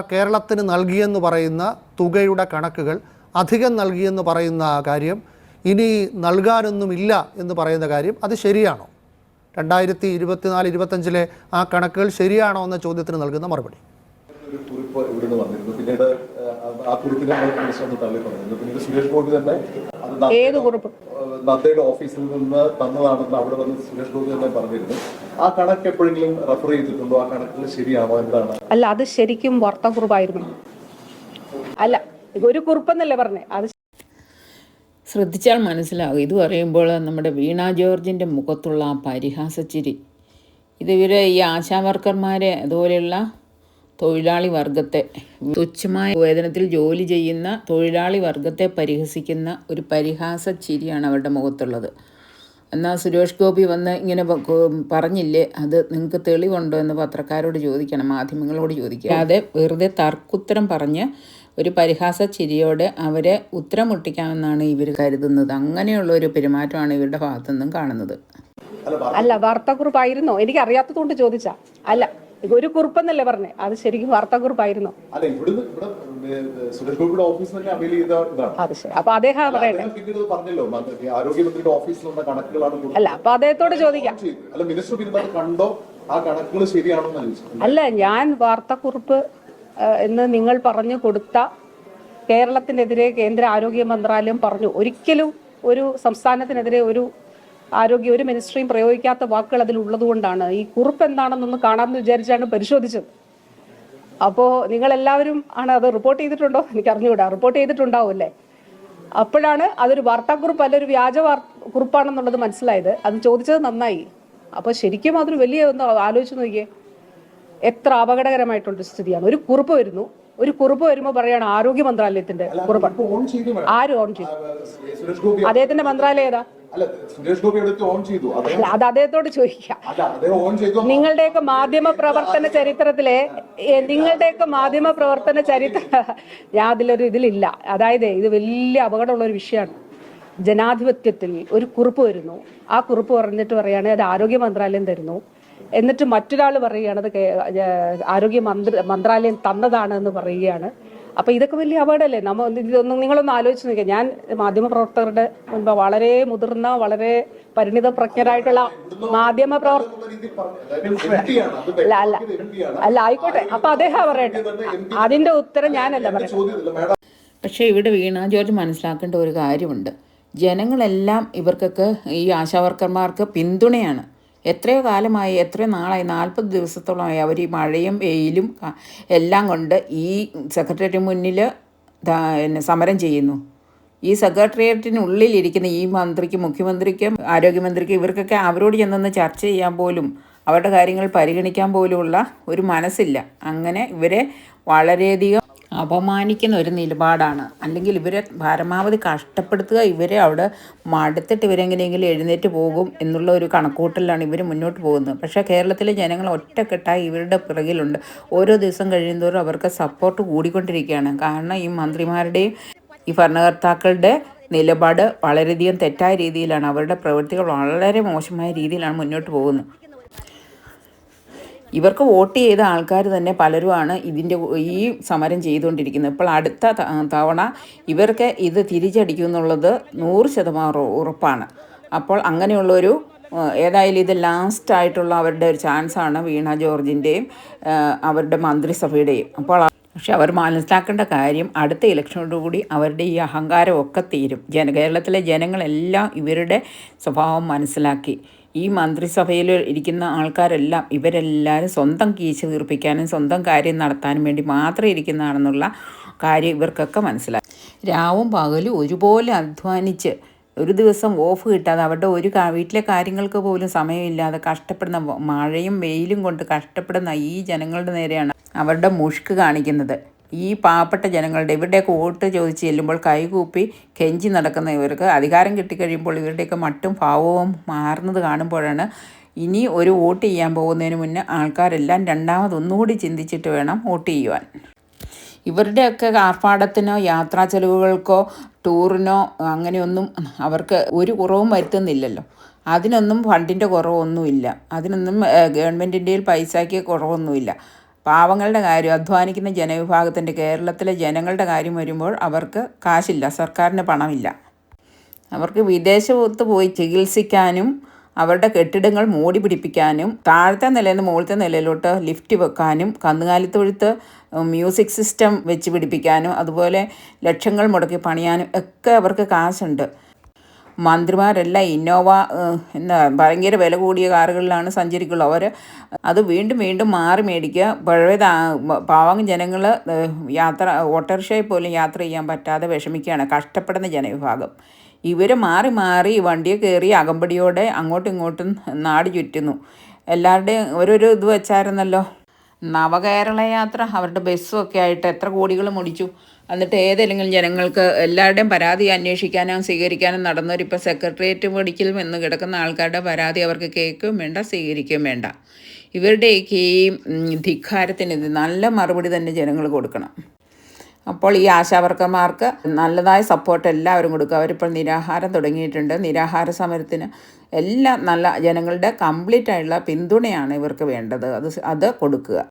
കേരളത്തിന് നൽകിയെന്ന് പറയുന്ന തുകയുടെ കണക്കുകൾ അധികം നൽകിയെന്ന് പറയുന്ന കാര്യം ഇനി നൽകാനൊന്നുമില്ല എന്ന് പറയുന്ന കാര്യം അത് ശരിയാണോ? രണ്ടായിരത്തി ഇരുപത്തിനാല് ഇരുപത്തഞ്ചിലെ ആ കണക്കുകൾ ശരിയാണോ എന്ന ചോദ്യത്തിന് നൽകുന്ന മറുപടി. ഒരു കുറിപ്പ് ഇവിടുന്ന് വന്നിരുന്നു. പിന്നീട് ആ- കുറിപ്പിനെ നമ്മൾ ഒന്ന് തള്ളി പറഞ്ഞിരുന്നു പിന്നീട് സുരേഷ് ഗോപി തന്നെ അത് ന- ഏത് കുറിപ്പ്? നദ്ദയുടെ ഓഫീസിൽ നിന്ന് തന്നതാണെന്ന് അവിടെ വന്ന് സുരേഷ് ഗോപി തന്നെ പറഞ്ഞിരുന്നു. ആ കണക്ക് എപ്പോഴെങ്കിലും റെഫർ ചെയ്തിട്ടുണ്ടോ? ആ കണക്കുകൾ ശരിയാണോ? എന്താണ്? അല്ല അത് ശരിക്കും വാർത്താക്കുറിപ്പായിരുന്നു അല്ല ഒരു കുറിപ്പെന്നല്ലേ പറഞ്ഞേ? അത് ശ്രദ്ധിച്ചാൽ മനസ്സിലാകും. ഇത് പറയുമ്പോൾ നമ്മുടെ വീണ ജോർജിന്റെ മുഖത്തുള്ള ആ പരിഹാസച്ചിരി. ഇതിവരെ ഇവരെ ഈ ആശാവർക്കർമാരെ അതുപോലെയുള്ള തൊഴിലാളി വർഗത്തെ തുച്ഛമായ വേതനത്തിൽ ജോലി ചെയ്യുന്ന തൊഴിലാളി വർഗത്തെ പരിഹസിക്കുന്ന ഒരു പരിഹാസ ചിരിയാണ് അവരുടെ മുഖത്തുള്ളത്. എന്നാൽ സുരേഷ് ഗോപി വന്ന് ഇങ്ങനെ പറഞ്ഞില്ലേ അത് നിങ്ങൾക്ക് തെളിവുണ്ടോ എന്ന് പത്രക്കാരോട് ചോദിക്കണം മാധ്യമങ്ങളോട് ചോദിക്കുക അതെ വെറുതെ തർക്കുത്തരം പറഞ്ഞ് ഒരു പരിഹാസ ചിരിയോടെ അവരെ ഉത്തരം മുട്ടിക്കാമെന്നാണ് ഇവർ കരുതുന്നത്. അങ്ങനെയുള്ള ഒരു പെരുമാറ്റമാണ് ഇവരുടെ ഭാഗത്തു നിന്നും കാണുന്നത്. അല്ല വാർത്താക്കുറിപ്പായിരുന്നോ? എനിക്ക് അറിയാത്തതുകൊണ്ട് ചോദിച്ചാ. അല്ല ഒരു കുറിപ്പെന്നല്ലേ പറഞ്ഞേ. അത് ശരിക്കും വാർത്താ കുറിപ്പായിരുന്നു. അത് ശരി. അപ്പൊ അദ്ദേഹം പറയട്ടെ. അല്ല അപ്പൊ അദ്ദേഹത്തോട് ചോദിക്കാം. കണ്ടോ? ആ കണക്കുകൾ ശരിയാണോ അല്ല ഞാൻ വാർത്താക്കുറിപ്പ് എന്ന് നിങ്ങൾ പറഞ്ഞു കൊടുത്ത കേരളത്തിനെതിരെ കേന്ദ്ര ആരോഗ്യ മന്ത്രാലയം പറഞ്ഞു. ഒരിക്കലും ഒരു സംസ്ഥാനത്തിനെതിരെ ഒരു ആരോഗ്യ ഒരു മിനിസ്ട്രിയും പ്രയോഗിക്കാത്ത വാക്കുകൾ അതിൽ ഉള്ളതുകൊണ്ടാണ്. ഈ കുറിപ്പ് എന്താണെന്നൊന്ന് കാണാമെന്ന് വിചാരിച്ചാണ് പരിശോധിച്ചത്. അപ്പോ നിങ്ങൾ എല്ലാവരും ആണ് അത് റിപ്പോർട്ട് ചെയ്തിട്ടുണ്ടോ? എനിക്ക് അറിഞ്ഞുകൂടാ റിപ്പോർട്ട് ചെയ്തിട്ടുണ്ടാവുമല്ലേ അപ്പോഴാണ് അതൊരു വാർത്താക്കുറിപ്പ് അല്ല ഒരു വ്യാജ വാർ കുറിപ്പാണെന്നുള്ളത് മനസ്സിലായത്. അത് ചോദിച്ചത് നന്നായി. അപ്പോൾ ശരിക്കും അതൊരു വലിയ ഒന്ന് ആലോചിച്ച് നോക്കിയേ. എത്ര അപകടകരമായിട്ടുള്ള സ്ഥിതിയാണ്. ഒരു കുറിപ്പ് വരുന്നു. ഒരു കുറിപ്പ് വരുമ്പോൾ പറയാണ് ആരോഗ്യ മന്ത്രാലയത്തിന്റെ കുറിപ്പ്. ആര് ഓൺ ചെയ്തു? അദ്ദേഹത്തിന്റെ മന്ത്രാലയം ഏതാ? അത് അദ്ദേഹത്തോട് ചോദിക്കാം. നിങ്ങളുടെയൊക്കെ മാധ്യമ പ്രവർത്തന ചരിത്രത്തിലെ നിങ്ങളുടെയൊക്കെ മാധ്യമ പ്രവർത്തന ചരിത്ര അതിലൊരു ഇതിലില്ല. അതായത് ഇത് വലിയ അപകടമുള്ള ഒരു വിഷയമാണ്. ജനാധിപത്യത്തിൽ ഒരു കുറിപ്പ് വരുന്നു. ആ കുറിപ്പ് പറഞ്ഞിട്ട് പറയുകയാണെങ്കിൽ അത് ആരോഗ്യ മന്ത്രാലയം തരുന്നു. എന്നിട്ട് മറ്റൊരാൾ പറയുകയാണ് അത് ആരോഗ്യ മന്ത്രി മന്ത്രാലയം തന്നതാണ് എന്ന് പറയുകയാണ്. അപ്പൊ ഇതൊക്കെ വലിയ അപകടമല്ലേ? നമ്മ ഇതൊന്നും നിങ്ങളൊന്ന് ആലോചിച്ച് നോക്കിയാൽ ഞാൻ മാധ്യമപ്രവർത്തകരുടെ മുൻപ് വളരെ മുതിർന്ന വളരെ പരിണിത പ്രജ്ഞരായിട്ടുള്ള മാധ്യമ പ്രവർത്തക അല്ല. അല്ല ആയിക്കോട്ടെ. അപ്പൊ അദ്ദേഹം പറയട്ടെ. അതിന്റെ ഉത്തരം ഞാനല്ല പക്ഷേ ഇവിടെ വീണ ജോർജ് മനസ്സിലാക്കേണ്ട ഒരു കാര്യമുണ്ട്. ജനങ്ങളെല്ലാം ഇവർക്കൊക്കെ ഈ ആശാവർക്കർമാർക്ക് പിന്തുണയാണ്. എത്രയോ കാലമായി എത്രയോ നാളായി നാൽപ്പത് ദിവസത്തോളമായി അവർ ഈ മഴയും വെയിലും എല്ലാം കൊണ്ട് ഈ സെക്രട്ടറി മുന്നിൽ പിന്നെ സമരം ചെയ്യുന്നു. ഈ സെക്രട്ടേറിയറ്റിനുള്ളിലിരിക്കുന്ന ഈ മന്ത്രിക്കും മുഖ്യമന്ത്രിക്കും ആരോഗ്യമന്ത്രിക്കും ഇവർക്കൊക്കെ അവരോട് ചെന്നൊന്ന് ചർച്ച ചെയ്യാൻ പോലും അവരുടെ കാര്യങ്ങൾ പരിഗണിക്കാൻ പോലുമുള്ള ഒരു മനസ്സില്ല. അങ്ങനെ ഇവരെ വളരെയധികം അപമാനിക്കുന്ന ഒരു നിലപാടാണ്. അല്ലെങ്കിൽ ഇവരെ പരമാവധി കഷ്ടപ്പെടുത്തുക ഇവരെ അവിടെ മടുത്തിട്ട് ഇവരെങ്ങനെയെങ്കിലും എഴുന്നേറ്റ് പോകും എന്നുള്ള ഒരു കണക്കൂട്ടലാണ് ഇവർ മുന്നോട്ട് പോകുന്നത്. പക്ഷേ കേരളത്തിലെ ജനങ്ങൾ ഒറ്റക്കെട്ടായി ഇവരുടെ പിറകിലുണ്ട്. ഓരോ ദിവസം കഴിയുന്നതോറും അവർക്ക് സപ്പോർട്ട് കൂടിക്കൊണ്ടിരിക്കുകയാണ്. കാരണം ഈ മന്ത്രിമാരുടെയും ഈ ഭരണകർത്താക്കളുടെ നിലപാട് വളരെയധികം തെറ്റായ രീതിയിലാണ്. അവരുടെ പ്രവൃത്തികൾ വളരെ മോശമായ രീതിയിലാണ് മുന്നോട്ട് പോകുന്നത്. ഇവർക്ക് വോട്ട് ചെയ്ത ആൾക്കാർ തന്നെ പലരുമാണ് ഇതിന്റെ ഈ സമരം ചെയ്തുകൊണ്ടിരിക്കുന്നത്. ഇപ്പോൾ അടുത്ത തവണ ഇവർക്ക് ഇത് തിരിച്ചടിക്കും എന്നുള്ളത് നൂറ് ശതമാനം ഉറപ്പാണ്. അപ്പോൾ അങ്ങനെയുള്ളൊരു ഏതായാലും ഇത് ലാസ്റ്റ് ആയിട്ടുള്ള അവരുടെ ഒരു ചാൻസാണ് വീണ ജോർജിന്റെയും അവരുടെ മന്ത്രിസഭയുടെയും. അപ്പോൾ പക്ഷെ അവർ മനസ്സിലാക്കേണ്ട കാര്യം അടുത്ത ഇലക്ഷനോടുകൂടി അവരുടെ ഈ അഹങ്കാരമൊക്കെ തീരും. ജന കേരളത്തിലെ ജനങ്ങളെല്ലാം ഇവരുടെ സ്വഭാവം മനസ്സിലാക്കി. ഈ മന്ത്രിസഭയിൽ ഇരിക്കുന്ന ആൾക്കാരെല്ലാം ഇവരെല്ലാവരും സ്വന്തം കീശ തീർപ്പിക്കാനും സ്വന്തം കാര്യം നടത്താനും വേണ്ടി മാത്രം ഇരിക്കുന്നതാണെന്നുള്ള കാര്യം ഇവർക്കൊക്കെ മനസ്സിലായി. രാവും പകലും ഒരുപോലെ അധ്വാനിച്ച് ഒരു ദിവസം ഓഫ് കിട്ടാതെ അവരുടെ ഒരു വീട്ടിലെ കാര്യങ്ങൾക്ക് പോലും സമയമില്ലാതെ കഷ്ടപ്പെടുന്ന മഴയും വെയിലും കൊണ്ട് കഷ്ടപ്പെടുന്ന ഈ ജനങ്ങളുടെ നേരെയാണ് അവരുടെ മുഷ്ക് കാണിക്കുന്നത്. ഈ പാവപ്പെട്ട ജനങ്ങളുടെ ഇവരുടെയൊക്കെ വോട്ട് ചോദിച്ച് ചെല്ലുമ്പോൾ കൈകൂപ്പി കെഞ്ചി നടക്കുന്ന ഇവർക്ക് അധികാരം കിട്ടിക്കഴിയുമ്പോൾ ഇവരുടെയൊക്കെ മട്ടും ഭാവവും മാറുന്നത് കാണുമ്പോഴാണ് ഇനി ഒരു വോട്ട് ചെയ്യാൻ പോകുന്നതിന് മുന്നേ ആൾക്കാരെല്ലാം രണ്ടാമതൊന്നുകൂടി ചിന്തിച്ചിട്ട് വേണം വോട്ട് ചെയ്യുവാൻ. ഇവരുടെയൊക്കെ ആർഭാടത്തിനോ യാത്രാ ചെലവുകൾക്കോ ടൂറിനോ അങ്ങനെയൊന്നും അവർക്ക് ഒരു കുറവും വരുത്തുന്നില്ലല്ലോ. അതിനൊന്നും ഫണ്ടിന്റെ കുറവൊന്നുമില്ല. അതിനൊന്നും ഗവൺമെന്റിന്റെ പൈസയ്ക്ക് കുറവൊന്നുമില്ല. പാവങ്ങളുടെ കാര്യം അധ്വാനിക്കുന്ന ജനവിഭാഗത്തിന്റെ കേരളത്തിലെ ജനങ്ങളുടെ കാര്യം വരുമ്പോൾ അവർക്ക് കാശില്ല സർക്കാരിന് പണമില്ല. അവർക്ക് വിദേശത്ത് പോയി ചികിത്സിക്കാനും അവരുടെ കെട്ടിടങ്ങൾ മൂടി പിടിപ്പിക്കാനും താഴത്തെ നിലയിൽ നിന്ന് മുകളിലത്തെ നിലയിലോട്ട് ലിഫ്റ്റ് വെക്കാനും കന്നുകാലിത്തൊഴുത്ത് മ്യൂസിക് സിസ്റ്റം വെച്ച് പിടിപ്പിക്കാനും അതുപോലെ ലക്ഷങ്ങൾ മുടക്കി പണിയാനും ഒക്കെ അവർക്ക് കാശുണ്ട്. മന്ത്രിമാരെല്ലാം ഇന്നോവ എന്താ ഭയങ്കര വില കൂടിയ കാറുകളിലാണ് സഞ്ചരിക്കുള്ളൂ. അവർ അത് വീണ്ടും വീണ്ടും മാറി മേടിക്കുക. പഴയ പാവം ജനങ്ങൾ യാത്ര ഓട്ടോറിക്ഷയിൽ പോലും യാത്ര ചെയ്യാൻ പറ്റാതെ വിഷമിക്കുകയാണ്. കഷ്ടപ്പെടുന്ന ജനവിഭാഗം. ഇവർ മാറി മാറി വണ്ടിയെ കയറി അകമ്പടിയോടെ അങ്ങോട്ടും ഇങ്ങോട്ടും നാട് ചുറ്റുന്നു. എല്ലാവരുടെയും ഓരോരോ ഇത് വെച്ചായിരുന്നല്ലോ. നവകേരള യാത്ര അവരുടെ ബസ്സും ഒക്കെ ആയിട്ട് എത്ര കോടികൾ മുടിച്ചു. എന്നിട്ട് ഏതെങ്കിലും ജനങ്ങൾക്ക് എല്ലാവരുടെയും പരാതി അന്വേഷിക്കാനും സ്വീകരിക്കാനും നടന്നവരിപ്പോൾ സെക്രട്ടേറിയറ്റ് പഠിക്കലും എന്ന് കിടക്കുന്ന ആൾക്കാരുടെ പരാതി അവർക്ക് കേൾക്കുകയും വേണ്ട സ്വീകരിക്കുകയും വേണ്ട. ഇവരുടെയൊക്കെ ഈ ധിക്കാരത്തിന് നല്ല മറുപടി തന്നെ ജനങ്ങൾ കൊടുക്കണം. അപ്പോൾ ഈ ആശാവർക്കർമാർക്ക് നല്ലതായ സപ്പോർട്ട് എല്ലാവരും കൊടുക്കുക. അവരിപ്പോൾ നിരാഹാരം തുടങ്ങിയിട്ടുണ്ട്. നിരാഹാര സമരത്തിന് എല്ലാം നല്ല ജനങ്ങളുടെ കംപ്ലീറ്റ് ആയിട്ടുള്ള പിന്തുണയാണ് ഇവർക്ക് വേണ്ടത്. അത് അത് കൊടുക്കുക.